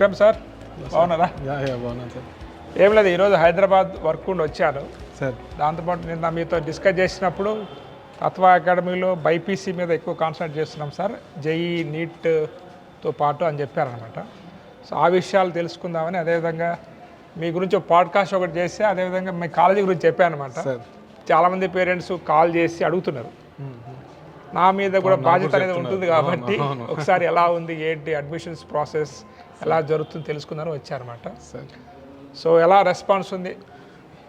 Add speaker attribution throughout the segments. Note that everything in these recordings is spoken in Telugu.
Speaker 1: విక్రమ్ సార్? బాగున్నారా?
Speaker 2: బాగున్నాను సార్
Speaker 1: ఏం లేదు ఈరోజు హైదరాబాద్ వర్క్ ఉండి వచ్చాను.
Speaker 2: సార్
Speaker 1: దాంతోపాటు నిన్న మీతో డిస్కస్ చేసినప్పుడు తత్వ అకాడమీలో బైపీసీ మీద ఎక్కువ కాన్సన్ట్రేట్ చేస్తున్నాం సార్ జేఈ నీట్తో పాటు అని చెప్పారనమాట సో ఆ విషయాలు తెలుసుకుందామని అదేవిధంగా మీ గురించి ఒక పాడ్కాస్ట్ ఒకటి చేసి అదేవిధంగా మీ కాలేజీ గురించి చెప్పాను అనమాట చాలామంది పేరెంట్స్ కాల్ చేసి అడుగుతున్నారు. నా మీద కూడా బాధ్యత అనేది ఉంటుంది కాబట్టి ఒకసారి ఎలా ఉంది ఏంటి అడ్మిషన్స్ ప్రాసెస్ ఎలా జరుగుతుంది తెలుసుకుందని వచ్చారన్నమాట.
Speaker 2: సార్.
Speaker 1: సో ఎలా రెస్పాన్స్ ఉంది?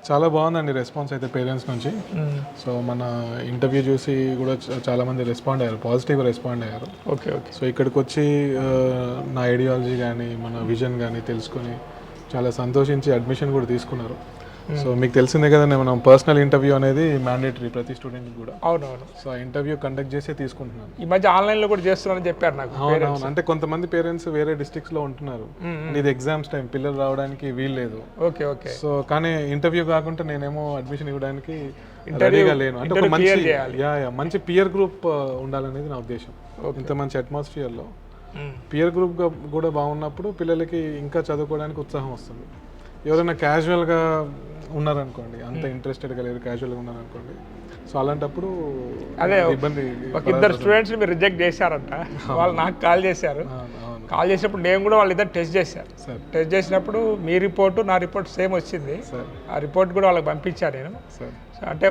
Speaker 2: చాలా బాగుందండి రెస్పాన్స్ అయితే పేరెంట్స్ నుంచి. సో మన ఇంటర్వ్యూ చూసి కూడా చాలా మంది రెస్పాండ్ అయ్యారు పాజిటివ్గా రెస్పాండ్ అయ్యారు.
Speaker 1: Okay okay.
Speaker 2: సో ఇక్కడికి వచ్చి నా ఐడియాలజీ కానీ మన విజన్ కానీ తెలుసుకొని చాలా సంతోషించి అడ్మిషన్ కూడా తీసుకున్నారు. సో మీకు తెలిసిందే కదండి మనం పర్సనల్ ఇంటర్వ్యూ అనేది మ్యాండేటరీ ప్రతి స్టూడెంట్ కూడా.
Speaker 1: అవునవును.
Speaker 2: సో ఇంటర్వ్యూ కండక్ట్ చేసే తీసుకుంటున్నాను.
Speaker 1: ఈ మధ్య ఆన్లైన్లో కూడా చేస్తున్నారని చెప్పారు నాకు
Speaker 2: అవునవును. అంటే కొంతమంది పేరెంట్స్ వేరే డిస్ట్రిక్ట్స్లో ఉంటున్నారు. ఇది ఎగ్జామ్స్ టైం పిల్లలు రావడానికి వీలు లేదు.
Speaker 1: Okay okay.
Speaker 2: సో కానీ ఇంటర్వ్యూ కాకుండా నేనేమో అడ్మిషన్ ఇవ్వడానికి రెడీగా లేను. అంటే ఒక మంచి యా యా మంచి పియర్ గ్రూప్ ఉండాలనేది నా ఉద్దేశం. ఇంత మంచి atmosphere లో. పియర్ గ్రూప్ కూడా బాగున్నప్పుడు పిల్లలకి ఇంకా చదువుకోవడానికి ఉత్సాహం వస్తుంది. ఎవరైనా casual గా ఉన్నారనుకోండి అంత ఇంట్రెస్టెడ్గా లేరు casual గా ఉన్నారనుకోండి సో అలాంటప్పుడు
Speaker 1: అదే,
Speaker 2: ఇబ్బంది
Speaker 1: ఒక ఇద్దరు స్టూడెంట్స్ మీరు రిజెక్ట్ చేశారంట. వాళ్ళు నాకు కాల్ చేశారు. కాల్ చేసినప్పుడు నేను కూడా వాళ్ళు ఇద్దరు టెస్ట్ చేశాను.
Speaker 2: సార్.
Speaker 1: టెస్ట్ చేసినప్పుడు మీ రిపోర్టు నా రిపోర్ట్ సేమ్ వచ్చింది.
Speaker 2: సార్.
Speaker 1: ఆ రిపోర్ట్ కూడా వాళ్ళకి పంపించాను నేను. అంటే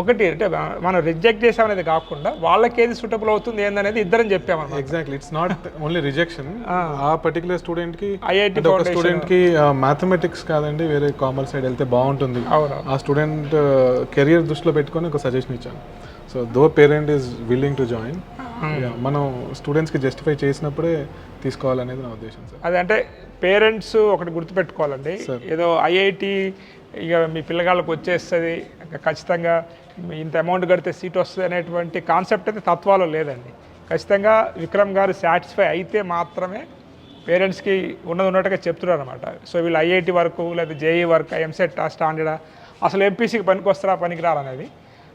Speaker 1: ఒకటి అంటే మనం రిజెక్ట్ చేసామనేది కాకుండా వాళ్ళకి ఏది సూటబుల్ అవుతుంది ఏందనేది ఇద్దరం చెప్పామన్నమాట.
Speaker 2: Exactly it's not only rejection ఆ. పర్టికులర్ స్టూడెంట్కి
Speaker 1: ఐఐటి
Speaker 2: స్టూడెంట్కి మ్యాథమెటిక్స్ కాదండి వేరే కామర్స్ సైడ్ వెళ్తే బాగుంటుంది. ఆ స్టూడెంట్ కెరియర్ దృష్టిలో పెట్టుకొని ఒక సజెషన్ ఇచ్చాను. So though parent is willing to join మనం స్టూడెంట్స్కి జస్టిఫై చేసినప్పుడే తీసుకోవాలనేది నా ఉద్దేశం సార్
Speaker 1: అదే అంటే పేరెంట్స్ ఒకటి గుర్తుపెట్టుకోవాలండి. ఏదో ఐఐటి ఇక మీ పిల్లగాళ్ళకి వచ్చేస్తుంది ఇక ఖచ్చితంగా ఇంత అమౌంట్ కడితే సీట్ వస్తుంది అనేటువంటి కాన్సెప్ట్ అయితే తత్వాలో లేదండి. ఖచ్చితంగా విక్రమ్ గారు సాటిస్ఫై అయితే మాత్రమే పేరెంట్స్కి ఉన్నది ఉన్నట్టుగా చెప్తున్నారు అనమాట సో వీళ్ళు ఐఐటి వరకు లేదా జేఈ వర్క్ ఎంసెట్ స్టాండర్డా అసలు ఎంపీసీకి పనికి వస్తారా పనికిరారు అనేది.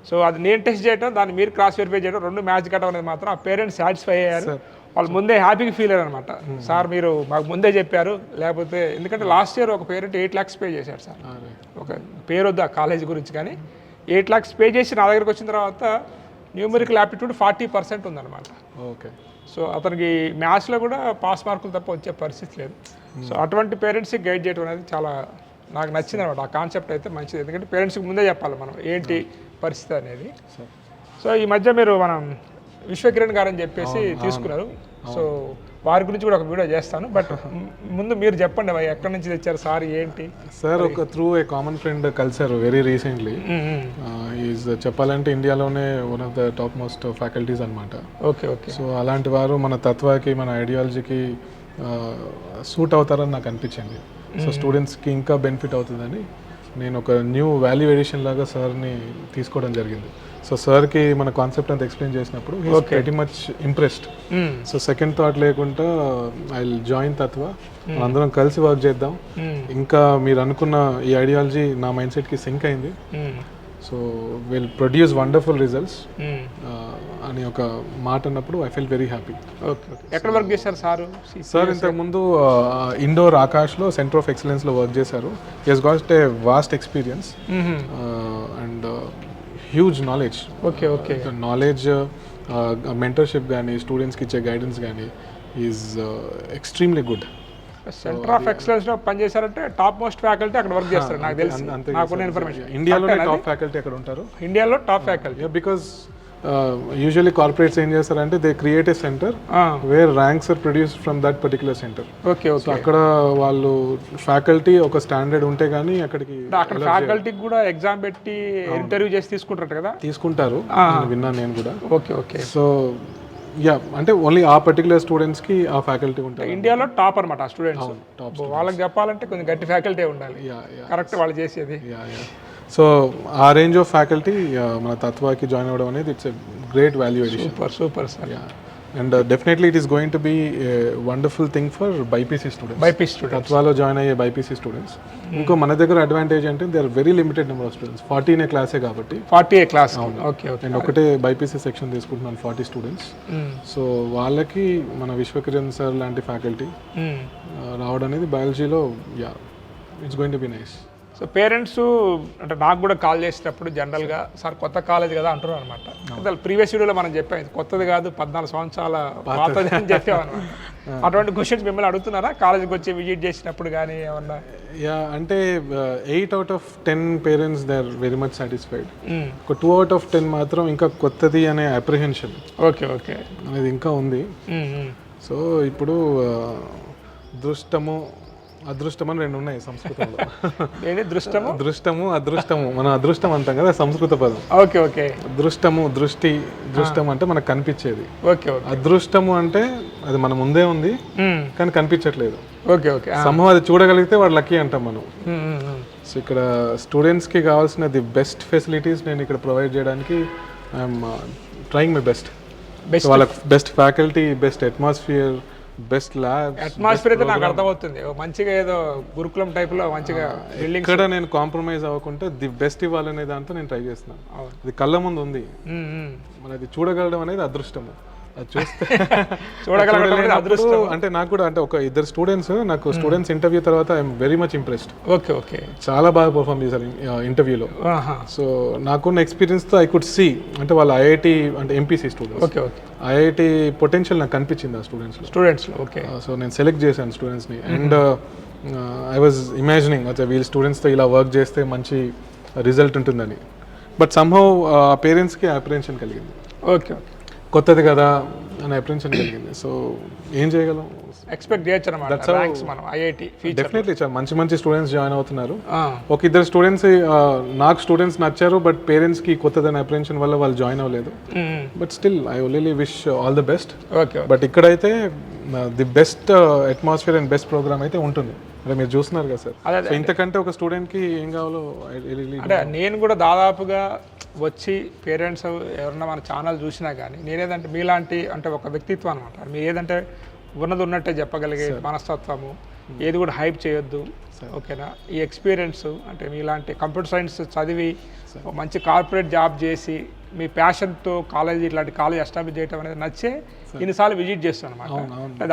Speaker 1: సో అది నేను టెస్ట్ చేయడం దాన్ని మీరు క్రాస్ వెరిఫై చేయడం రెండు మ్యాచ్ కట్టడం అనేది మాత్రం ఆ పేరెంట్స్ సాటిస్ఫై అయ్యారు. వాళ్ళు ముందే హ్యాపీగా ఫీల్ అయ్యారు అనమాట సార్ మీరు మాకు ముందే చెప్పారు లేకపోతే ఎందుకంటే లాస్ట్ ఇయర్ ఒక పేరెంట్ ఎయిట్ ల్యాక్స్ పే చేశాడు సార్. ఒక పేరు వద్దు ఆ కాలేజ్ గురించి కానీ. ఎయిట్ ల్యాక్స్ పే చేసి నా దగ్గరికి వచ్చిన తర్వాత న్యూమరికల్ యాప్టిట్యూడ్ ఫార్టీ పర్సెంట్ ఉందన్నమాట.
Speaker 2: ఓకే.
Speaker 1: సో అతనికి మ్యాథ్స్లో కూడా పాస్ మార్కులు తప్ప వచ్చే పరిస్థితి లేదు. సో అటువంటి పేరెంట్స్కి గైడ్ చేయడం అనేది చాలా నాకు నచ్చింది అనమాట ఆ కాన్సెప్ట్ అయితే మంచిది. ఎందుకంటే పేరెంట్స్కి ముందే చెప్పాలి మనం ఏంటి పరిస్థితి అనేది. సో ఈ మధ్య మీరు మనం విశ్వకిరణ్ గారు అని చెప్పేసి తీసుకున్నారు. సో వారి గురించి కూడా ఒక వీడియో చేస్తాను. బట్ ముందు మీరు చెప్పండి అవి ఎక్కడి నుంచి తెచ్చారు సార్ ఏంటి?
Speaker 2: సార్ ఒక త్రూ ఏ కామన్ ఫ్రెండ్ కలిసారు వెరీ రీసెంట్లీ. ఈజ్ చెప్పాలంటే ఇండియాలోనే one of the top most faculties అనమాట
Speaker 1: ఓకే ఓకే.
Speaker 2: సో అలాంటి వారు మన తత్వాకి మన ఐడియాలజీకి సూట్ అవుతారని నాకు అనిపించింది. సో స్టూడెంట్స్కి ఇంకా బెనిఫిట్ అవుతుందని నేను ఒక న్యూ వాల్యూ ఎడిషన్ లాగా సార్ని తీసుకోవడం జరిగింది. సో సార్కి మన కాన్సెప్ట్ అంతా ఎక్స్ప్లెయిన్ చేసినప్పుడు very much impressed so second thought లేకుండా ఐ జాయిన్ తత్వ అందరం కలిసి వర్క్ చేద్దాం. ఇంకా మీరు అనుకున్న ఈ ఐడియాలజీ నా మైండ్ సెట్కి సింక్ అయింది so will produce wonderful results అని ఒక మాట అన్నప్పుడు ఐ ఫీల్ వెరీ హ్యాపీ
Speaker 1: ఎక్కడ వర్క్ చేశారు సారు?
Speaker 2: సార్ ఇంతకుముందు ఇండోర్ ఆకాష్లో సెంటర్ ఆఫ్ ఎక్సలెన్స్లో వర్క్ చేశారు. Yes got a vast experience and huge knowledge
Speaker 1: okay okay
Speaker 2: knowledge mentorship కానీ స్టూడెంట్స్కి ఇచ్చే గైడెన్స్ కానీ is extremely good
Speaker 1: centre of ఎక్సలెన్స్లో పనిచేశారంటే టాప్ మోస్ట్ ఫ్యాకల్టీ అక్కడ వర్క్ చేస్తారు నాకు తెలిసి. నాకున్న ఇన్ఫర్మేషన్
Speaker 2: ఇండియాలోనే టాప్ ఫ్యాకల్టీ అక్కడ ఉంటారు.
Speaker 1: ఇండియాలో top faculty
Speaker 2: because usually corporates ఏం చేస్తారంటే they create a centre where ranks are produce from that particular centre
Speaker 1: okay okay
Speaker 2: so అక్కడ వాళ్ళు ఫ్యాకల్టీ ఒక స్టాండర్డ్ ఉంటే గానీ అక్కడికి
Speaker 1: అక్కడ ఫ్యాకల్టీకి కూడా ఎగ్జామ్ పెట్టి ఇంటర్వ్యూ చేసి తీసుకుంటారు కదా?
Speaker 2: తీసుకుంటారు. నేను విన్నాను నేను కూడా.
Speaker 1: ఓకే ఓకే
Speaker 2: సో యా అంటే ఓన్లీ ఆ పర్టికులర్ స్టూడెంట్స్కి ఆ ఫ్యాకల్టీ ఉంటారు
Speaker 1: ఇండియాలో టాప్ అనమాట ఆ స్టూడెంట్స్ వాళ్ళకి చెప్పాలంటే కొంచెం గట్టి ఫ్యాకల్టీ ఉండాలి. కరెక్ట్ వాళ్ళు చేసేది.
Speaker 2: యా యా సో ఆ రేంజ్ ఆఫ్ ఫ్యాకల్టీ మన తత్వాకి జాయిన్ అవ్వడం అనేది it's a great value edition
Speaker 1: super super sir
Speaker 2: yeah and definitely it is going to be wonderful thing for BiPC students
Speaker 1: BiP student
Speaker 2: తత్వాలో join అయ్యే బైపీసీ స్టూడెంట్స్ ఇంకో మన దగ్గర అడ్వాంటేజ్ అంటే they are very limited number of students ఫార్టీనే క్లాసే కాబట్టి.
Speaker 1: Forty a class okay okay
Speaker 2: నేను ఒకటే బైపీసీ సెక్షన్ తీసుకుంటున్నాను ఫార్టీ స్టూడెంట్స్ సో వాళ్ళకి మన విశ్వకిరణ్ సార్ లాంటి ఫ్యాకల్టీ రావడం అనేది బయాలజీలో yeah it's going to be nice
Speaker 1: so parents అంటే నాకు కూడా కాల్ చేసేటప్పుడు జనరల్గా సార్ కొత్త కాలేజ్ కదా అంటున్నారు అనమాట ప్రీవియస్ వీడియోలో మనం చెప్పాం ఇది కొత్తది కాదు పద్నాలుగు సంవత్సరాల పాతది అని చెప్పాం అనమాట అటువంటి క్వశ్చన్స్ మిమ్మల్ని అడుగుతున్నారా? కాలేజ్కి వచ్చి విజిట్ చేసినప్పుడు కానీ ఏమన్నా?
Speaker 2: యా అంటే eight out of ten parents they are very much satisfied. ఒక టూ అవుట్ ఆఫ్ టెన్ మాత్రం ఇంకా కొత్తది అనే అప్రిహెన్షన్
Speaker 1: ఓకే ఓకే
Speaker 2: అనేది ఇంకా ఉంది.
Speaker 1: మ్మ్, మ్మ్.
Speaker 2: సో ఇప్పుడు దృష్టము అదృష్టం అని రెండు ఉన్నాయి సంస్కృతంలో.
Speaker 1: ఏంటి దృష్టము?
Speaker 2: దృష్టము అదృష్టము. మనం అదృష్టం అంటాం కదా సంస్కృత పదం.
Speaker 1: Okay okay.
Speaker 2: దృష్టము దృష్టి దృష్టం అంటే మనకు కనిపించేది.
Speaker 1: ఓకే
Speaker 2: అదృష్టము అంటే అది మన ముందే ఉంది. కానీ కనిపించట్లేదు.
Speaker 1: Okay okay.
Speaker 2: సమూహం అది చూడగలిగితే వాడు లక్కీ అంటాం మనం. సో ఇక్కడ స్టూడెంట్స్కి కావాల్సిన ది బెస్ట్ ఫెసిలిటీస్ నేను ఇక్కడ ప్రొవైడ్ చేయడానికి ఐఎమ్ ట్రయింగ్ మై బెస్ట్ వాళ్ళకి best faculty best atmosphere best lab
Speaker 1: atmosphere అయితే నాకు అర్థమవుతుంది. మంచిగా ఏదో గురుకులం టైప్లో మంచిగా బిల్డింగ్
Speaker 2: ఇక్కడ నేను కాంప్రమైజ్ అవ్వకుండా ది బెస్ట్ ఇవ్వాలనే దాంతో నేను ట్రై చేస్తున్నాను. అది కళ్ళ ముందు ఉంది. మన అది చూడగలడం అనేది అదృష్టము. అది చూస్తే.
Speaker 1: చూడగలగడం
Speaker 2: అంటే నాకు కూడా అంటే ఒక ఇద్దరు స్టూడెంట్స్ నాకు స్టూడెంట్స్ ఇంటర్వ్యూ తర్వాత I'm very much impressed
Speaker 1: okay okay.
Speaker 2: చాలా బాగా పర్ఫామ్ చేశారు ఇంటర్వ్యూలో
Speaker 1: ఆహా.
Speaker 2: సో నాకున్న ఎక్స్పీరియన్స్తో ఐ కుడ్ సీ అంటే వాళ్ళ ఐఐటి అంటే MPC students
Speaker 1: okay okay.
Speaker 2: IIT potential నాకు కనిపించింది ఆ స్టూడెంట్స్లో
Speaker 1: స్టూడెంట్స్లో ఓకే.
Speaker 2: సో నేను సెలెక్ట్ చేశాను స్టూడెంట్స్ని అండ్ ఐ వాజ్ ఇమాజినింగ్ అయితే వీళ్ళ స్టూడెంట్స్తో ఇలా వర్క్ చేస్తే మంచి రిజల్ట్ ఉంటుందని. బట్ సమ్హౌ ఆ పేరెంట్స్కి అప్రిహెన్షన్ కలిగింది.
Speaker 1: Okay okay.
Speaker 2: కొత్తది కదా అని అప్రిహెన్షన్ కలిగింది. సో ఏం చేయగలం?
Speaker 1: ఎక్స్పెక్ట్ చేయొచ్చు అనమాట ర్యాంక్స్ మనం ఐఐటి
Speaker 2: డెఫినెట్లీ మంచి మంచి స్టూడెంట్స్ జాయిన్ అవుతున్నారు. ఒక ఇద్దరు స్టూడెంట్స్ నాకు స్టూడెంట్స్ నచ్చారు బట్ పేరెంట్స్కి కొత్తదని అప్రిహెన్షన్ వల్ల వాళ్ళు జాయిన్ అవ్వలేదు. But still I only wish all the best
Speaker 1: okay
Speaker 2: but ఇక్కడైతే the best atmosphere and best program అయితే ఉంటుంది. అంటే మీరు చూస్తున్నారు కదా సార్. ఇంతకంటే ఒక స్టూడెంట్కి ఏం కావాలో
Speaker 1: నేను కూడా దాదాపుగా వచ్చి పేరెంట్స్ ఎవరన్నా మన ఛానల్ చూసినా కానీ నేనేదంటే మీలాంటి అంటే ఒక వ్యక్తిత్వం అనమాట మీరు ఏదంటే ఉన్నది ఉన్నట్టే చెప్పగలిగే మనస్తత్వము ఏది కూడా హైప్ చేయొద్దు ఓకేనా? ఈ ఎక్స్పీరియన్స్ అంటే మీలాంటి కంప్యూటర్ సైన్స్ చదివి మంచి కార్పొరేట్ జాబ్ చేసి మీ ప్యాషన్తో కాలేజ్ ఇట్లాంటి కాలేజ్ ఎస్టాబ్లిష్ చేయడం అనేది నచ్చే ఇన్నిసార్లు విజిట్ చేస్తాను అనమాట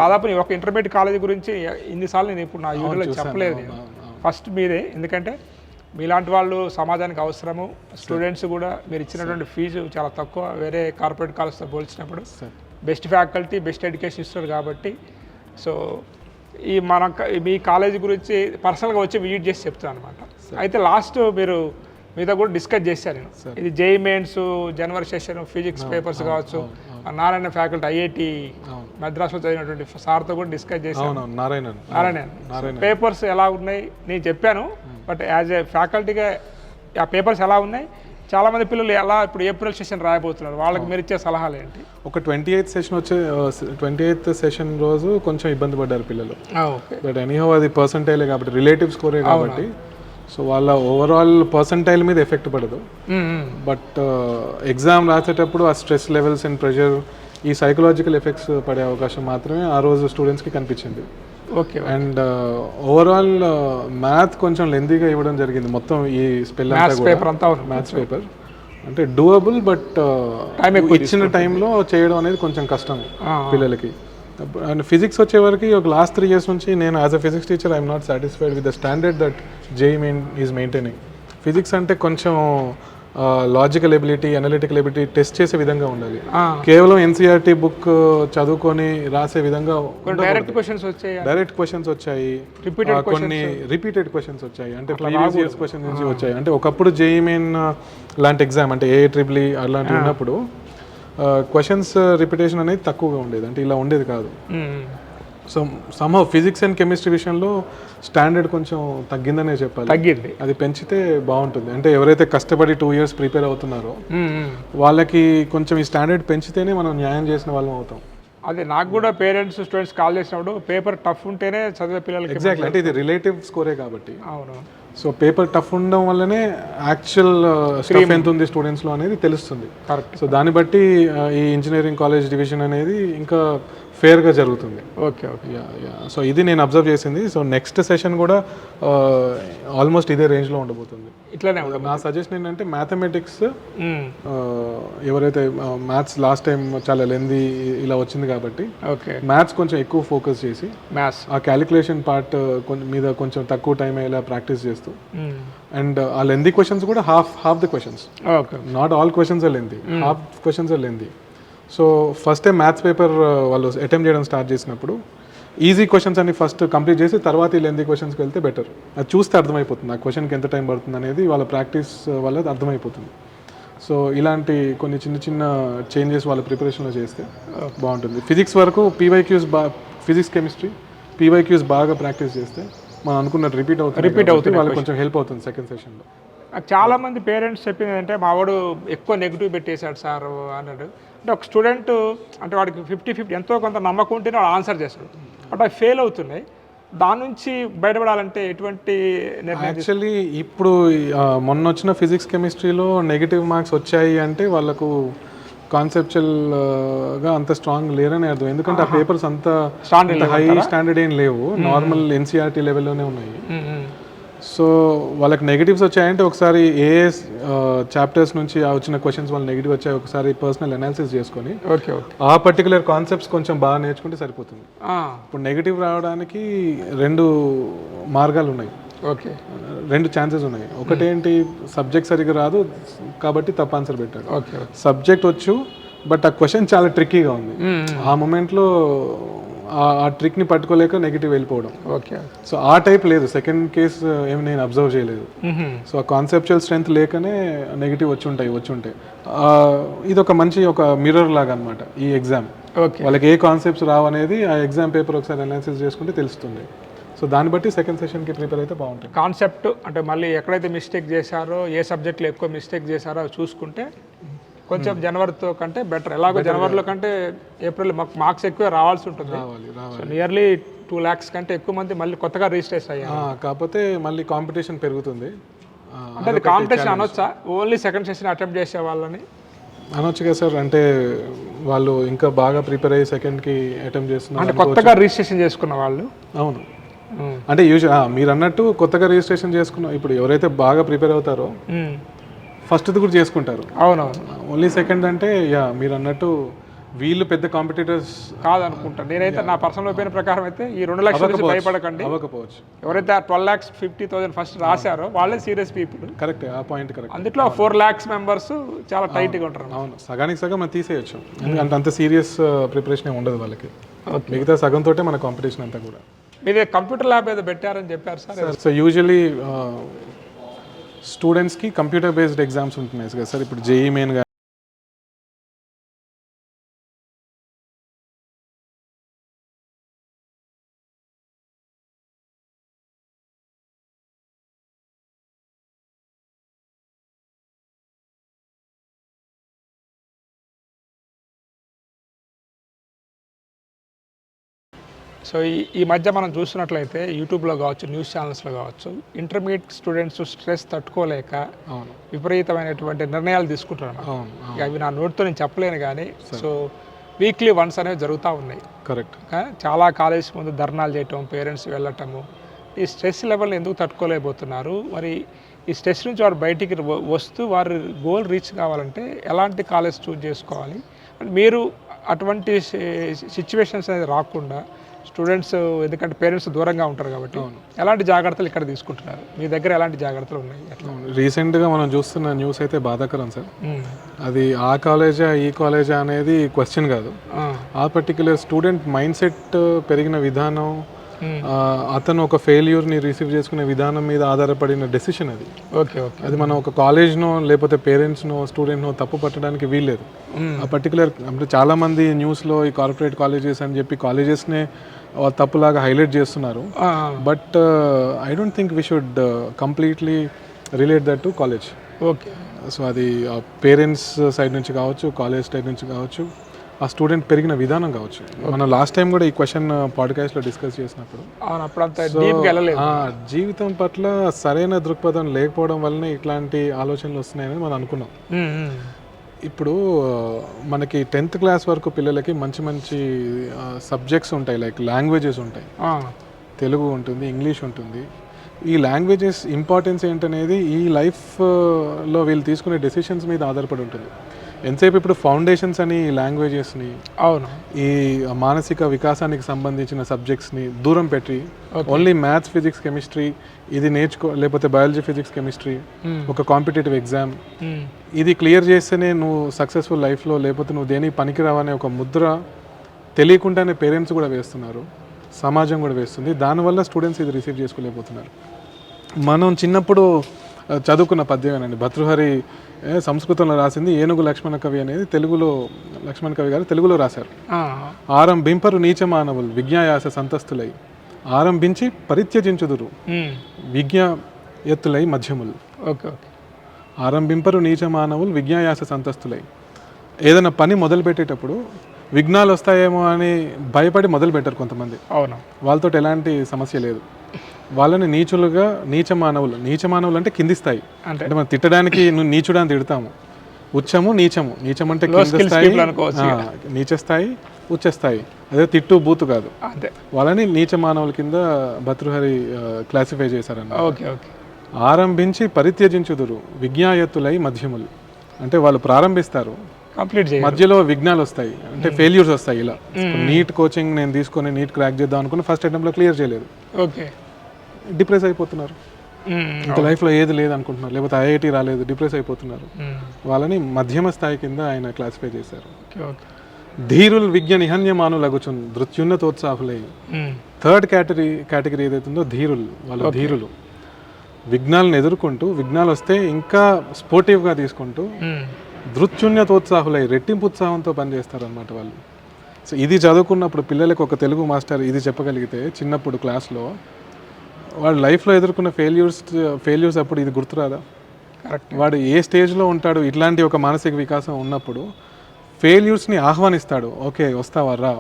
Speaker 1: దాదాపు ఒక ఇంటర్మీడియట్ కాలేజ్ గురించి ఇన్నిసార్లు నేను ఇప్పుడు నా యూనిలో చెప్పలేదు ఫస్ట్ మీరే ఎందుకంటే మీలాంటి వాళ్ళు సమాజానికి అవసరము. స్టూడెంట్స్ కూడా మీరు ఇచ్చినటువంటి ఫీజు చాలా తక్కువ. వేరే కార్పొరేట్ కాలేజ్తో పోల్చినప్పుడు బెస్ట్ ఫ్యాకల్టీ బెస్ట్ ఎడ్యుకేషన్ ఇస్తారు కాబట్టి. సో ఈ మన మీ కాలేజీ గురించి పర్సనల్గా వచ్చి విజిట్ చేసి చెప్తాను అనమాట అయితే లాస్ట్ మీరు మీతో కూడా డిస్కస్ చేశాను నేను. ఇది జేఈ మెయిన్స్ జనవరి సెషన్ ఫిజిక్స్ పేపర్స్ కావచ్చు. నారాయణ ఫ్యాకల్టీ ఐఐటి మద్రాసులో చదివినటువంటి సార్తో కూడా డిస్కస్ చేశాను.
Speaker 2: నారాయణన్
Speaker 1: నారాయణ. పేపర్స్ ఎలా ఉన్నాయి? నేను చెప్పాను బట్ యాజ్ ఏ ఫ్యాకల్టీగా ఆ పేపర్స్ ఎలా ఉన్నాయి? చాలా మంది పిల్లలు ఎలా ఇప్పుడు ఏప్రిల్ సెషన్ రాయబోతున్నారు? వాళ్ళకి మీరు ఇచ్చే సలహాలు ఏంటి?
Speaker 2: ఒక ట్వంటీ ఎయిత్ సెషన్ వచ్చే ట్వంటీ ఎయిత్ సెషన్ రోజు కొంచెం ఇబ్బంది పడ్డారు పిల్లలు. బట్ ఎనీహౌ అది పర్సంటైలే కాబట్టి రిలేటివ్ స్కోరే కాబట్టి సో వాళ్ళ ఓవరాల్ పర్సంటైల్ మీద ఎఫెక్ట్ పడదు. బట్ ఎగ్జామ్ రాసేటప్పుడు ఆ స్ట్రెస్ లెవెల్స్ అండ్ ప్రెషర్ ఈ సైకలాజికల్ ఎఫెక్ట్స్ పడే అవకాశం మాత్రమే ఆ రోజు స్టూడెంట్స్కి కనిపించింది.
Speaker 1: ఓకే
Speaker 2: అండ్ ఓవరాల్ మ్యాథ్ కొంచెం లెందీగా ఇవ్వడం జరిగింది. మొత్తం ఈ స్పెల్ అంతా
Speaker 1: మ్యాథ్స్ పేపర్ అంతా అవును.
Speaker 2: మ్యాథ్స్ పేపర్ అంటే డూయబుల్ బట్
Speaker 1: Time ఎక్కువ
Speaker 2: ఇచ్చిన టైంలో చేయడం అనేది కొంచెం కష్టం పిల్లలకి. అండ్ ఫిజిక్స్ వచ్చే వరకు ఒక లాస్ట్ త్రీ ఇయర్స్ నుంచి నేను as a physics teacher I'm not satisfied with the standard that JEE main is maintaining physics అంటే కొంచెం logical ability analytical ability test చేసే విధంగా ఉండాలి. కేవలం ఎన్సీఆర్టీ బుక్ చదువుకొని రాసే విధంగా
Speaker 1: డైరెక్ట్ క్వశ్చన్స్ వచ్చాయి?
Speaker 2: డైరెక్ట్ క్వశ్చన్స్ వచ్చాయి. కొన్ని రిపీటెడ్ క్వశ్చన్స్ వచ్చాయి. అంటే ప్రీవియస్ ఇయర్స్ క్వశ్చన్ నుంచి వచ్చాయి. అంటే ఒకప్పుడు జేఈ మెయిన్ లాంటి ఎగ్జామ్ అంటే ఏ ట్రిపుల్ అలాంటివి ఉన్నప్పుడు క్వశ్చన్స్ రిపిటేషన్ అనేది తక్కువగా ఉండేది. అంటే ఇలా ఉండేది కాదు. So somehow physics and chemistry విషయంలో స్టాండర్డ్ కొంచెం తగ్గిందనే చెప్పాలి.
Speaker 1: తగ్గింది.
Speaker 2: అది పెంచితే బాగుంటుంది. అంటే ఎవరైతే కష్టపడి టూ ఇయర్స్ ప్రిపేర్ అవుతున్నారో. వాళ్ళకి కొంచెం ఈ స్టాండర్డ్ పెంచితేనే మనం న్యాయం చేసిన వాళ్ళం అవుతాం.
Speaker 1: అదే నాకు కూడా పేరెంట్స్ స్టూడెంట్స్ కాల్ చేసినప్పుడు పేపర్ టఫ్ ఉంటేనే చదివే పిల్లలకి
Speaker 2: ఎగ్జాక్ట్లీ అంటే ఇది రిలేటివ్ స్కోరే కాబట్టి.
Speaker 1: అవును.
Speaker 2: సో పేపర్ టఫ్ ఉండడం వల్లనే యాక్చువల్ స్ట్రీమ్ ఎంత ఉంది స్టూడెంట్స్లో అనేది తెలుస్తుంది.
Speaker 1: కరెక్ట్
Speaker 2: సో దాన్ని బట్టి ఆ, ఈ ఇంజనీరింగ్ కాలేజ్ డివిజన్ అనేది ఇంకా ఫేర్గా జరుగుతుంది.
Speaker 1: Okay okay.
Speaker 2: Yeah yeah. So ఇది నేను అబ్జర్వ్ చేసింది. సో నెక్స్ట్ సెషన్ కూడా ఆల్మోస్ట్ ఇదే రేంజ్లో ఉండబోతుంది.
Speaker 1: ఇట్లానే
Speaker 2: నా సజెషన్ ఏంటంటే మ్యాథమెటిక్స్
Speaker 1: మ్మ్.
Speaker 2: ఎవరైతే మ్యాథ్స్ లాస్ట్ టైం చాలా లెంది ఇలా వచ్చింది కాబట్టి
Speaker 1: ఓకే.
Speaker 2: మ్యాథ్స్ కొంచెం ఎక్కువ ఫోకస్ చేసి
Speaker 1: మ్యాథ్స్.
Speaker 2: ఆ క్యాలిక్యులేషన్ పార్ట్ మీద కొంచెం తక్కువ టైం అయ్యేలా ప్రాక్టీస్ చేస్తూ అండ్ ఆ లెంది క్వశ్చన్స్ కూడా half half the questions.
Speaker 1: Okay.
Speaker 2: Not all questions are lengthy half questions are lengthy so first maths paper వాళ్ళు అటెంప్ట్ చేయడం స్టార్ట్ చేసినప్పుడు ఈజీ క్వశ్చన్స్ అన్ని ఫస్ట్ కంప్లీట్ చేసి తర్వాత ఈ లెంది క్వశ్చన్స్కి వెళ్తే బెటర్ అది చూస్తే అర్థమైపోతుంది ఆ క్వశ్చన్కి ఎంత టైం పడుతుంది అనేది వాళ్ళ ప్రాక్టీస్ వల్ల అది అర్థమైపోతుంది. సో ఇలాంటి కొన్ని చిన్న చిన్న చేంజెస్ వాళ్ళ ప్రిపరేషన్లో చేస్తే బాగుంటుంది. ఫిజిక్స్ వరకు పీవైక్యూస్ బా ఫిజిక్స్ కెమిస్ట్రీ పీవైక్యూస్ బాగా ప్రాక్టీస్ చేస్తే మనం అనుకున్నట్టు రిపీట్ అవుతుంది రిపీట్ అవుతుంది వాళ్ళకి కొంచెం హెల్ప్ అవుతుంది సెకండ్ సెషన్లో
Speaker 1: నాకు చాలా మంది పేరెంట్స్ చెప్పింది ఏంటంటే మా వాడు ఎక్కువ నెగిటివ్ పెట్టేశాడు సార్ అన్నాడు. అంటే ఒక స్టూడెంట్ అంటే వాడికి ఫిఫ్టీ ఫిఫ్టీ ఎంతో కొంత నమ్మకం ఉంటేనే వాడు ఆన్సర్ చేస్తాడు. అవి ఫెయిల్ అవుతున్నాయి. దాని నుంచి బయటపడాలంటే ఎటువంటి
Speaker 2: యాక్చువల్లీ ఇప్పుడు మొన్న వచ్చిన ఫిజిక్స్ కెమిస్ట్రీలో నెగిటివ్ మార్క్స్ వచ్చాయి అంటే వాళ్ళకు కాన్సెప్చువల్గా అంత స్ట్రాంగ్ లేరని అర్థం. ఎందుకంటే ఆ పేపర్స్ అంత హై స్టాండర్డ్ ఏం లేవు. నార్మల్ ఎన్సీఆర్టీ లెవెల్లోనే ఉన్నాయి. సో వాళ్ళకి నెగిటివ్స్ వచ్చాయంటే ఒకసారి ఏ చాప్టర్స్ నుంచి ఆ వచ్చిన క్వశ్చన్స్ వాళ్ళు నెగిటివ్ వచ్చాయి ఒకసారి పర్సనల్ అనాలిసిస్ చేసుకొని
Speaker 1: ఓకే ఓకే.
Speaker 2: ఆ పర్టికులర్ కాన్సెప్ట్స్ కొంచెం బాగా నేర్చుకుంటే సరిపోతుంది. ఇప్పుడు నెగిటివ్ రావడానికి రెండు మార్గాలు ఉన్నాయి.
Speaker 1: ఓకే.
Speaker 2: రెండు ఛాన్సెస్ ఉన్నాయి. ఒకటేంటి సబ్జెక్ట్ సరిగ్గా రాదు కాబట్టి తప్పు ఆన్సర్ పెట్టాడు
Speaker 1: ఓకే
Speaker 2: సబ్జెక్ట్ వచ్చు బట్ ఆ క్వశ్చన్ చాలా ట్రిక్కీగా ఉంది. ఆ మూమెంట్లో ఆ ట్రిక్ని పట్టుకోలేక నెగిటివ్ వెళ్ళిపోవడం.
Speaker 1: ఓకే
Speaker 2: సో ఆ టైప్ లేదు. సెకండ్ కేస్ ఏమి నేను అబ్జర్వ్ చేయలేదు. సో ఆ కాన్సెప్చువల్ స్ట్రెంత్ లేకనే నెగిటివ్ వచ్చి ఉంటాయి వచ్చి ఉంటాయి. ఇది ఒక మంచి ఒక మిర్రర్ లాగా అనమాట ఈ ఎగ్జామ్
Speaker 1: ఓకే
Speaker 2: వాళ్ళకి ఏ కాన్సెప్ట్స్ రావు అనేది ఆ ఎగ్జామ్ పేపర్ ఒకసారి అనాలిసిస్ చేసుకుంటే తెలుస్తుంది. సో దాన్ని బట్టి సెకండ్ సెషన్కి ప్రిపేర్ అయితే బాగుంటుంది.
Speaker 1: కాన్సెప్ట్ అంటే మళ్ళీ ఎక్కడైతే మిస్టేక్ చేశారో ఏ సబ్జెక్ట్లో ఎక్కువ మిస్టేక్ చేశారో చూసుకుంటే కొంచెం జనవరితో కంటే బెటర్ ఎలాగో జనవరిలో కంటే ఏప్రిల్ మాకు మార్క్స్ ఎక్కువ రావాల్సి ఉంటుంది. నియర్లీ టూ ల్యాక్స్ కంటే ఎక్కువ మంది మళ్ళీ కొత్తగా రిజిస్ట్రేషన్ అయ్యారు.
Speaker 2: కాకపోతే మళ్ళీ కాంపిటీషన్ పెరుగుతుంది.
Speaker 1: అంటే అది కాంపిటీషన్ అనొచ్చా? ఓన్లీ సెకండ్ సెషన్ అటెంప్ట్ చేసే వాళ్ళని?
Speaker 2: అనొచ్చు కదా సార్. అంటే వాళ్ళు ఇంకా బాగా ప్రిపేర్ అయ్యి సెకండ్కి అటెంప్ట్ చేస్తున్నారు
Speaker 1: అంటే కొత్తగా రిజిస్ట్రేషన్ చేసుకున్న వాళ్ళు?
Speaker 2: అవును.
Speaker 1: మ్మ్.
Speaker 2: అంటే యూజువల్ మీరు అన్నట్టు కొత్తగా రిజిస్ట్రేషన్ చేసుకున్న ఇప్పుడు ఎవరైతే బాగా ప్రిపేర్ అవుతారో
Speaker 1: మ్మ్.
Speaker 2: ఫస్ట్ది కూడా చేసుకుంటారు.
Speaker 1: అవునవును.
Speaker 2: ఓన్లీ సెకండ్ అంటే యా మీరు అన్నట్టు వీళ్ళు పెద్ద కాంపిటీటర్స్
Speaker 1: కాదనుకుంటా నేనైతే నా పర్సనల్ ఒపీనియన్ ప్రకారం అయితే ఈ రెండు లక్షల నుంచి భయపడకండి.
Speaker 2: అవ్వకపోవచ్చు.
Speaker 1: ఎవరైతే ఆ twelve lakhs fifty thousand first రాశారో వాళ్ళే సీరియస్ పీపుల్.
Speaker 2: కరెక్ట్ ఆ పాయింట్ కరెక్ట్.
Speaker 1: అందులో ఫోర్ ల్యాక్స్ మెంబర్స్ చాలా టైట్గా ఉంటారు.
Speaker 2: అవును. సగానికి సగం మనం తీసేయచ్చు. ఎందుకంటే అంత సీరియస్ ప్రిపరేషన్ ఉండదు వాళ్ళకి. మిగతా సగం తోటే మన కాంపిటీషన్ అంతా కూడా.
Speaker 1: మీది కంప్యూటర్ ల్యాబ్ ఏదో పెట్టారని చెప్పారు సార్.
Speaker 2: సో యూజువలీ స్టూడెంట్స్కి కంప్యూటర్ బేస్డ్ ఎగ్జామ్స్ ఉంటున్నాయి కదా సార్ ఇప్పుడు జేఈ మెయిన్
Speaker 1: సో ఈ ఈ మధ్య మనం చూసినట్లయితే యూట్యూబ్లో కావచ్చు న్యూస్ ఛానల్స్లో కావచ్చు ఇంటర్మీడియట్ స్టూడెంట్స్ స్ట్రెస్ తట్టుకోలేక విపరీతమైనటువంటి నిర్ణయాలు ఇక అవి నా నోటితో నేను చెప్పలేను కానీ సో వీక్లీ వన్స్ అనేవి జరుగుతూ ఉన్నాయి.
Speaker 2: కరెక్ట్
Speaker 1: చాలా కాలేజ్ ముందు ధర్నాలు చేయటం పేరెంట్స్ వెళ్ళటము ఈ స్ట్రెస్ లెవెల్ని ఎందుకు తట్టుకోలేకపోతున్నారు? మరి ఈ స్ట్రెస్ నుంచి వారు బయటికి వస్తూ వారు గోల్ రీచ్ కావాలంటే ఎలాంటి కాలేజ్ చూజ్ చేసుకోవాలి? మీరు అటువంటి సిచ్యువేషన్స్ అనేది రాకుండా స్టూడెంట్స్ ఎందుకంటే పేరెంట్స్ దూరంగా ఉంటారు కాబట్టి ఎలాంటి జాగ్రత్తలు ఇక్కడ తీసుకుంటున్నారు? మీ దగ్గర ఎలాంటి జాగ్రత్తలు ఉన్నాయి?
Speaker 2: రీసెంట్గా మనం చూస్తున్న న్యూస్ అయితే బాధాకరం సార్. అది ఆ కాలేజా ఈ కాలేజా అనేది క్వశ్చన్ కాదు.
Speaker 1: ఆ.
Speaker 2: పర్టికులర్ స్టూడెంట్ మైండ్ సెట్ పెరిగిన విధానం అతను ఒక ఫెయిల్యూర్ని రిసీవ్ చేసుకునే విధానం మీద ఆధారపడిన డెసిషన్ అది.
Speaker 1: Okay okay.
Speaker 2: అది మనం ఒక కాలేజ్నో లేకపోతే పేరెంట్స్నో స్టూడెంట్నో తప్పు పట్టడానికి వీల్లేదు. ఆ పర్టికులర్ అంటే చాలా మంది న్యూస్లో ఈ కార్పొరేట్ కాలేజెస్ అని చెప్పి కాలేజెస్నే తప్పులాగా హైలైట్ చేస్తున్నారు. But I don't think we should completely relate that to college
Speaker 1: okay.
Speaker 2: So అది పేరెంట్స్ సైడ్ నుంచి కావచ్చు కాలేజ్ సైడ్ నుంచి కావచ్చు ఆ స్టూడెంట్ పెరిగిన విధానం కావచ్చు. మనం లాస్ట్ టైం కూడా ఈ క్వశ్చన్ పాడ్కాస్ట్లో డిస్కస్ చేసినప్పుడు. జీవితం పట్ల సరైన దృక్పథం లేకపోవడం వల్లనే ఇట్లాంటి ఆలోచనలు వస్తున్నాయని మనం అనుకున్నాం. ఇప్పుడు మనకి టెన్త్ క్లాస్ వరకు పిల్లలకి మంచి మంచి సబ్జెక్ట్స్ ఉంటాయి. లైక్ లాంగ్వేజెస్ ఉంటాయి. తెలుగు ఉంటుంది ఇంగ్లీష్ ఉంటుంది. ఈ లాంగ్వేజెస్ ఇంపార్టెన్స్ ఏంటనేది ఈ లైఫ్లో వీళ్ళు తీసుకునే డెసిషన్స్ మీద ఆధారపడి ఉంటుంది. ఎంతసేపు ఇప్పుడు ఫౌండేషన్స్ అని లాంగ్వేజెస్ని
Speaker 1: అవును.
Speaker 2: ఈ మానసిక వికాసానికి సంబంధించిన సబ్జెక్ట్స్ని దూరం పెట్టి ఓన్లీ మ్యాథ్స్ ఫిజిక్స్ కెమిస్ట్రీ ఇది నేర్చుకో లేకపోతే బయాలజీ ఫిజిక్స్ కెమిస్ట్రీ. ఒక కాంపిటేటివ్ ఎగ్జామ్. ఇది క్లియర్ చేస్తేనే నువ్వు సక్సెస్ఫుల్ లైఫ్లో లేకపోతే నువ్వు దేనికి పనికిరావనే ఒక ముద్ర తెలియకుండానే పేరెంట్స్ కూడా వేస్తున్నారు సమాజం కూడా వేస్తుంది. దానివల్ల స్టూడెంట్స్ ఇది రిసీవ్ చేసుకోలేకపోతున్నారు. మనం చిన్నప్పుడు చదువుకున్న పద్యమేనండి భర్తృహరి ఏ, సంస్కృతంలో రాసింది ఏనుగు లక్ష్మణ కవి అనేది తెలుగులో లక్ష్మణ కవి గారు తెలుగులో రాశారు. ఆరంభింపరు నీచ మానవులు విజ్ఞాయాస సంతస్తులై. ఆరంభించి పరిత్యజించుదురు విజ్ఞా ఎత్తులై మధ్యములు.
Speaker 1: Okay okay.
Speaker 2: ఆరంభింపరు నీచ మానవులు విజ్ఞాయాస సంతస్తులై. ఏదైనా పని మొదలు పెట్టేటప్పుడు విఘ్నాలు వస్తాయేమో అని భయపడి మొదలు పెట్టారు కొంతమంది.
Speaker 1: అవును.
Speaker 2: వాళ్ళతో ఎలాంటి సమస్య లేదు. వాళ్ళని నీచులుగా నీచ మానవులు నీచ మానవులు అంటే కింది స్థాయి.
Speaker 1: అంటే?
Speaker 2: మనం తిట్టడానికి నువ్వు నీచుడు అని తిడతాము. ఉచ్చము నీచము. నీచం అంటే కింద స్థాయి నీచ స్థాయి ఉచ్చ స్థాయి. అదే తిట్టు బూతు కాదు.
Speaker 1: అంతే.
Speaker 2: వాళ్ళని నీచ మానవుల కింద భర్తృహరి క్లాసిఫై చేశారన్న
Speaker 1: ఓకే ఓకే.
Speaker 2: ఆరంభించి పరిత్యజించుదురు విజ్ఞాయత్తులై మధ్యములు. అంటే వాళ్ళు ప్రారంభిస్తారు.
Speaker 1: కంప్లీట్
Speaker 2: మధ్యలో విఘ్నాలు వస్తాయి. అంటే ఫెయిల్యూర్స్ వస్తాయి ఇలా. నీట్ కోచింగ్ నేను తీసుకొని నీట్ క్రాక్ చేద్దాం అనుకుని ఫస్ట్ అటెంప్ట్లో క్లియర్ చేయలేదు.
Speaker 1: ఓకే.
Speaker 2: డిప్రెస్ అయిపోతున్నారు. ఇంకా లైఫ్లో ఏది లేదు అనుకుంటున్నారు లేకపోతే ఐఐటి రాలేదు డిప్రెస్ అయిపోతున్నారు. వాళ్ళని మధ్యమ స్థాయి కింద ఆయన క్లాసిఫై చేశారు. ధీరుల్ విజ్ఞ నిహన్యమానులగుచున్ దృత్యున్నతోత్సాహులై
Speaker 1: ఉమ్,
Speaker 2: థర్డ్ కేటగిరీ కేటగిరీ ఏదైతుందో ధీరులు వాళ్ళు ధీరులు. విఘ్నాలను ఎదుర్కొంటూ విఘ్నాలు వస్తే ఇంకా స్పోర్టివ్గా తీసుకుంటూ దృత్యున్యతోత్సాహులై రెట్టింపు ఉత్సాహంతో పనిచేస్తారనమాట వాళ్ళు. సో ఇది చదువుకున్నప్పుడు పిల్లలకు ఒక తెలుగు మాస్టర్ ఇది చెప్పగలిగితే చిన్నప్పుడు క్లాస్లో వాడు లైఫ్లో ఎదుర్కొన్న ఫెయిల్యూర్స్ ఫెయిల్యూర్స్ అప్పుడు ఇది గుర్తురాదా?
Speaker 1: కరెక్ట్
Speaker 2: వాడు ఏ స్టేజ్లో ఉంటాడు ఇట్లాంటి ఒక మానసిక వికాసం ఉన్నప్పుడు ఫెయిల్యూర్స్ని ఆహ్వానిస్తాడు. ఓకే వస్తావా? రా.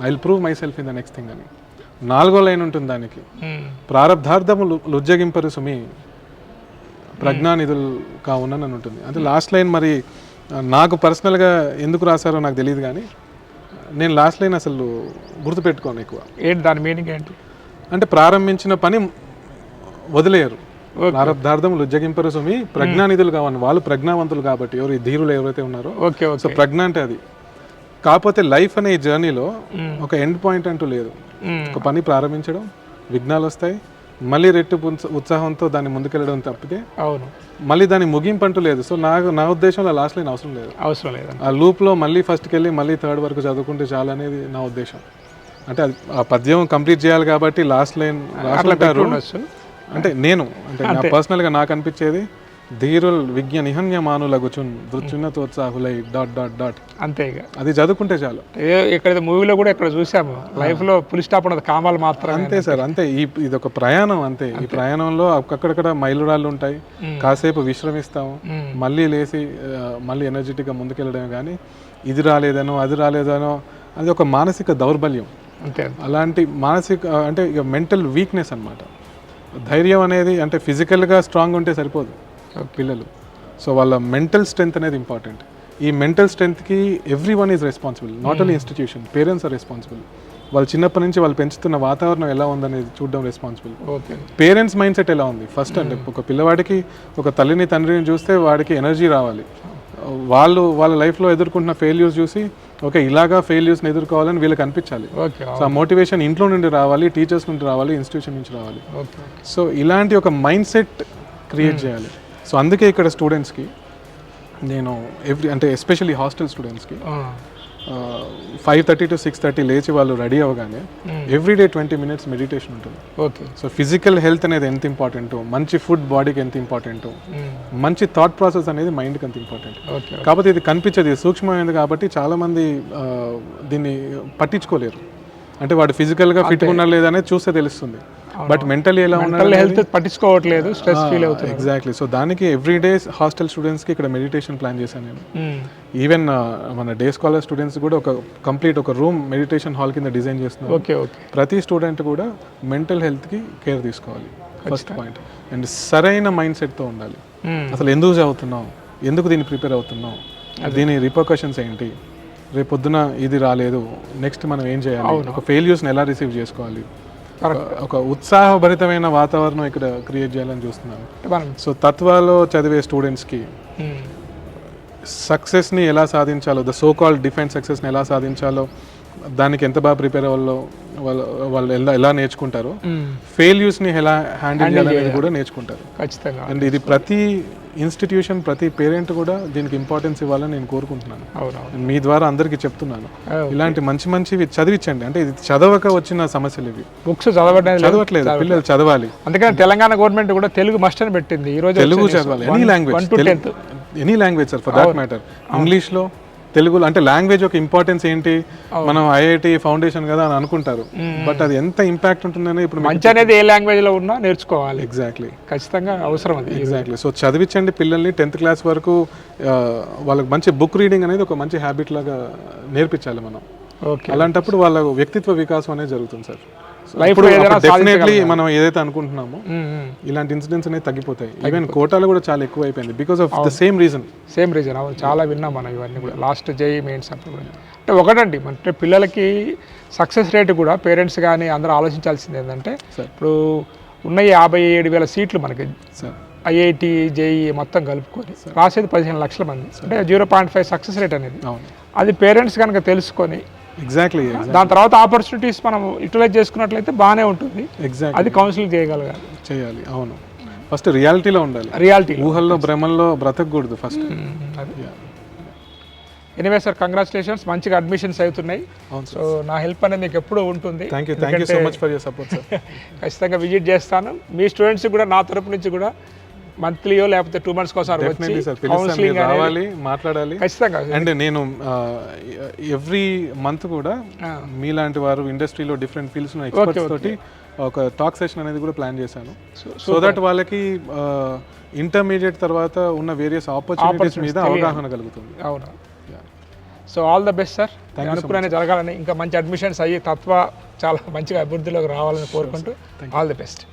Speaker 2: I will prove myself in the next thing అని. నాలుగో లైన్ ఉంటుంది దానికి. ప్రారంధార్థము లుజ్జగింపరు సుమి. ప్రజ్ఞానిధులు కావునని ఉంటుంది. అంటే లాస్ట్ లైన్ మరి నాకు పర్సనల్గా ఎందుకు రాశారో నాకు తెలియదు కానీ నేను లాస్ట్ లైన్ అసలు గుర్తుపెట్టుకోను ఎక్కువ.
Speaker 1: ఏంటి దాని మీనింగ్ ఏంటి?
Speaker 2: అంటే ప్రారంభించిన పని వదిలేయరు. ప్రారంధార్థం లుజ్జగింపరు సుమి ప్రజ్ఞానిధులు కావాలి. వాళ్ళు ప్రజ్ఞావంతులు కాబట్టి ఎవరు ధీరులు ఎవరైతే ఉన్నారో.
Speaker 1: ఓకే
Speaker 2: సో ప్రజ్ఞ అంటే అది. కాకపోతే లైఫ్ అనే జర్నీలో ఒక ఎండ్ పాయింట్ అంటూ లేదు. ఒక పని ప్రారంభించడం విఘ్నాలు వస్తాయి. మళ్ళీ రెట్టు ఉత్సాహంతో దాన్ని ముందుకెళ్ళడం తప్పితే
Speaker 1: అవును.
Speaker 2: మళ్ళీ దాని ముగింపు అంటూ లేదు. సో నాకు నా ఉద్దేశంలో లాస్ట్ లైన్ అవసరం లేదు.
Speaker 1: అవసరం లేదండి.
Speaker 2: ఆ లూప్లో మళ్ళీ ఫస్ట్కి వెళ్ళి మళ్ళీ థర్డ్ వరకు చదువుకుంటే చాలు అనేది నా ఉద్దేశం. అంటే అది ఆ పద్యం కంప్లీట్ చేయాలి కాబట్టి లాస్ట్ లైన్ రాసుకుంటారు అంటే నేను అంటే నా పర్సనల్గా నాకు అనిపించేది ధీరుల్ విజ్ఞ నిహన్య మానులగుచున్ దృచున్నతోత్సాహులై డాట్ డాట్ డాట్
Speaker 1: అంతే
Speaker 2: అది చదువుకుంటే చాలు.
Speaker 1: ఇక్కడ మూవీలో కూడా ఇక్కడ చూసాము. లైఫ్లో పులి స్టాప్ ఉన్నది కామాలు మాత్రమే
Speaker 2: అంతే సార్ అంతే. ఈ ఇది ఒక ప్రయాణం అంతే. ఈ ప్రయాణంలో అక్కడక్కడ మైలురాళ్ళు ఉంటాయి. కాసేపు విశ్రమిస్తాము. మళ్ళీ లేచి మళ్ళీ ఎనర్జెటిక్గా ముందుకెళ్ళడమే కానీ ఇది రాలేదనో అది రాలేదనో అది ఒక మానసిక దౌర్బల్యం.
Speaker 1: అంతే.
Speaker 2: అలాంటి మానసిక అంటే ఇక మెంటల్ వీక్నెస్ అన్నమాట. ధైర్యం అనేది అంటే ఫిజికల్గా స్ట్రాంగ్ ఉంటే సరిపోదు పిల్లలు. సో వాళ్ళ మెంటల్ స్ట్రెంగ్త్ అనేది ఇంపార్టెంట్. ఈ mental స్ట్రెంగ్త్కి everyone is responsible. Not only institution parents are responsible. వాళ్ళు చిన్నప్పటి నుంచి వాళ్ళు పెంచుతున్న వాతావరణం ఎలా ఉందనేది చూడడం responsible.
Speaker 1: Okay.
Speaker 2: Parents mind set ఎలా ఉంది? ఫస్ట్ అంటే ఒక పిల్లవాడికి ఒక తల్లిని తండ్రిని చూస్తే వాడికి ఎనర్జీ రావాలి. వాళ్ళు వాళ్ళ లైఫ్లో ఎదుర్కొంటున్న ఫెయిల్యూర్స్ చూసి ఓకే ఇలాగా ఫెయిల్యూర్స్ని ఎదుర్కోవాలని వీళ్ళకి అనిపించాలి.
Speaker 1: ఓకే
Speaker 2: సో ఆ మోటివేషన్ ఇంట్లో నుండి రావాలి టీచర్స్ నుండి రావాలి ఇన్స్టిట్యూషన్ నుంచి రావాలి.
Speaker 1: ఓకే
Speaker 2: సో ఇలాంటి ఒక మైండ్ సెట్ క్రియేట్ చేయాలి. సో అందుకే ఇక్కడ స్టూడెంట్స్కి నేను ఎవ్రీ అంటే especially hostel students five thirty to six thirty లేచి వాళ్ళు రెడీ అవ్వగానే ఎవ్రీడే ట్వంటీ మినిట్స్ మెడిటేషన్ ఉంటుంది.
Speaker 1: ఓకే
Speaker 2: సో ఫిజికల్ హెల్త్ అనేది ఎంత ఇంపార్టెంట్ మంచి ఫుడ్ బాడీకి ఎంత ఇంపార్టెంట్ మంచి థాట్ ప్రాసెస్ అనేది మైండ్కి ఎంత ఇంపార్టెంట్
Speaker 1: ఓకే
Speaker 2: కాకపోతే ఇది కనిపించదు ఇది సూక్ష్మమైనది కాబట్టి చాలామంది దీన్ని పట్టించుకోలేరు. అంటే వాడు ఫిజికల్గా ఫిట్గా ఉన్నా లేదనేది చూస్తే తెలుస్తుంది. బట్ మెంటలీ ఎలా
Speaker 1: మెంటల్ హెల్త్ పట్టించుకోవట్లేదు స్ట్రెస్ ఫీల్ అవుతుంది
Speaker 2: ఎగ్జాక్ట్లీ సో దానికి ఎవ్రీ డే హాస్టల్ స్టూడెంట్స్కి ఇక్కడ మెడిటేషన్ ప్లాన్ చేశాను నేను. ఈవెన్ మన డే స్కాలర్ స్టూడెంట్స్ కూడా ఒక కంప్లీట్ ఒక రూమ్ మెడిటేషన్ హాల్ కింద డిజైన్ చేస్తున్నారు.
Speaker 1: ఓకే ఓకే
Speaker 2: ప్రతి స్టూడెంట్ కూడా మెంటల్ హెల్త్కి కేర్ తీసుకోవాలి. ఫస్ట్ పాయింట్ అండ్ సరైన మైండ్ సెట్తో ఉండాలి. అసలు ఎందుకు చదువుతున్నావు? ఎందుకు దీన్ని ప్రిపేర్ అవుతున్నావు? దీని రిపర్కషన్స్ ఏంటి? రేపు పొద్దున ఇది రాలేదు. నెక్స్ట్ మనం ఏం చేయాలి? ఒక ఫెయిల్యూస్ని ఎలా రిసీవ్ చేసుకోవాలి? ఒక ఉత్సాహభరితమైన వాతావరణం ఇక్కడ క్రియేట్ చేయాలని చూస్తున్నాను. సో తత్వాలో చదివే స్టూడెంట్స్కి. సక్సెస్ని ఎలా సాధించాలో ద సో కాల్ డిఫెన్స్ సక్సెస్ని ఎలా సాధించాలో దానికి ఎంత బాగా ప్రిపేర్ అవ్వాలో వాళ్ళు వాళ్ళు ఎలా ఎలా నేర్చుకుంటారో
Speaker 1: మ్మ్.
Speaker 2: ఫెయిల్యూస్ని ఎలా హ్యాండిల్ చేయాలనేది కూడా నేర్చుకుంటారు.
Speaker 1: ఖచ్చితంగా.
Speaker 2: అండ్ ఇది ప్రతి ఇన్స్టిట్యూషన్ ప్రతి పేరెంట్ కూడా దీనికి ఇంపార్టెన్స్ ఇవ్వాలని నేను కోరుకుంటున్నాను. మీ ద్వారా అందరికీ చెప్తున్నాను. ఇలాంటి మంచి మంచివి చదివించండి. అంటే ఇది చదవక వచ్చిన సమస్యలు ఇవి.
Speaker 1: బుక్స్ చదవడం
Speaker 2: చదవట్లేదు. పిల్లలు చదవాలి.
Speaker 1: అందుకని తెలంగాణ గవర్నమెంట్ కూడా తెలుగు మస్ట్ అని పెట్టింది. ఈ రోజు
Speaker 2: తెలుగు చదవాలి. Any language any language sir for that matter ఇంగ్లీష్లో తెలుగులో అంటే లాంగ్వేజ్ ఒక ఇంపార్టెన్స్ ఏంటి? మనం ఐఐటి ఫౌండేషన్ కదా అని అనుకుంటారు. బట్ అది ఎంత ఇంపాక్ట్ ఉంటుందని ఇప్పుడు
Speaker 1: మంచి అనేది ఏ లాంగ్వేజ్లో ఉన్నా నేర్చుకోవాలి.
Speaker 2: ఎగ్జాక్ట్లీ
Speaker 1: ఖచ్చితంగా అవసరం అది.
Speaker 2: ఎగ్జాక్ట్లీ సో చదివించండి పిల్లల్ని. టెన్త్ క్లాస్ వరకు వాళ్ళకి మంచి బుక్ రీడింగ్ అనేది ఒక మంచి హ్యాబిట్ లాగా నేర్పించాలి మనం.
Speaker 1: ఓకే
Speaker 2: అలాంటప్పుడు వాళ్ళ వ్యక్తిత్వ వికాసం అనేది జరుగుతుంది సార్
Speaker 1: Life లో ఏదైనా
Speaker 2: డెఫినెట్లీ మనం ఏదైతే అనుకుంటున్నామో ఇలాంటి ఇన్సిడెంట్స్ అనేవి తగ్గిపోతాయి. ఈవెన్ కోటాలో కూడా చాలా ఎక్కువ అయిపోయింది because of the same reason
Speaker 1: same reason అవును చాలా విన్నాం మనం ఇవన్నీ కూడా. లాస్ట్ జై మెయిన్స్ అప్పుడు కూడా. అంటే ఒకటండి అంటే పిల్లలకి సక్సెస్ రేట్ కూడా పేరెంట్స్ కానీ అందరూ ఆలోచించాల్సింది ఏంటంటే. ఇప్పుడు ఉన్న యాభై ఏడు వేల సీట్లు మనకి ఐఐటి జేఈ మొత్తం కలుపుకొని రాసేది పదిహేను లక్షల మంది. అంటే zero point five success rate అనేది. అది పేరెంట్స్ కనుక తెలుసుకొని
Speaker 2: ఎగ్జాక్ట్లీ
Speaker 1: దాని తర్వాత ఆపర్చునిటీస్ మనం యూటిలైజ్ చేసుకున్నట్లయితే బాగానే ఉంటుంది.
Speaker 2: ఎగ్జాక్ట్
Speaker 1: అది కౌన్సిలింగ్ చేయగలగాలి.
Speaker 2: చేయాలి అవును. ఫస్ట్ రియాలిటీలో ఉండాలి.
Speaker 1: రియాలిటీ
Speaker 2: ఊహల్లో భ్రమల్లో బ్రతకూడదు ఫస్ట్
Speaker 1: ఎనివే సార్ కంగ్రాచులేషన్స్ మంచిగా అడ్మిషన్స్ అవుతున్నాయి.
Speaker 2: అవును
Speaker 1: సో నా హెల్ప్ అనేది మీకు ఎప్పుడూ ఉంటుంది.
Speaker 2: Thank you thank you so much for your support sir
Speaker 1: ఖచ్చితంగా విజిట్ చేస్తాను. మీ స్టూడెంట్స్ కూడా నా తరపు నుంచి కూడా మంత్లీయో లేకపోతే టూ మంత్స్ కోసం వచ్చి
Speaker 2: రావాలి మాట్లాడాలి.
Speaker 1: ఖచ్చితంగా.
Speaker 2: అండ్ నేను ఎవ్రీ మంత్ కూడా. మీలాంటి వారు ఇండస్ట్రీలో డిఫరెంట్ ఫీల్డ్స్ ఎక్స్పర్ట్స్ తోటి ఒక టాక్ సెషన్ అనేది కూడా ప్లాన్ చేశాను. సో దట్ వాళ్ళకి ఇంటర్మీడియట్ తర్వాత ఉన్న వేరియస్ ఆపర్చునిటీస్ మీద అవగాహన కలుగుతుంది.
Speaker 1: అవును. So all the best sir అనుకునే జరగాలని ఇంకా మంచి అడ్మిషన్స్ అయ్యి తత్వ చాలా మంచిగా అభివృద్ధిలోకి రావాలని కోరుకుంటూ ఆల్ ది బెస్ట్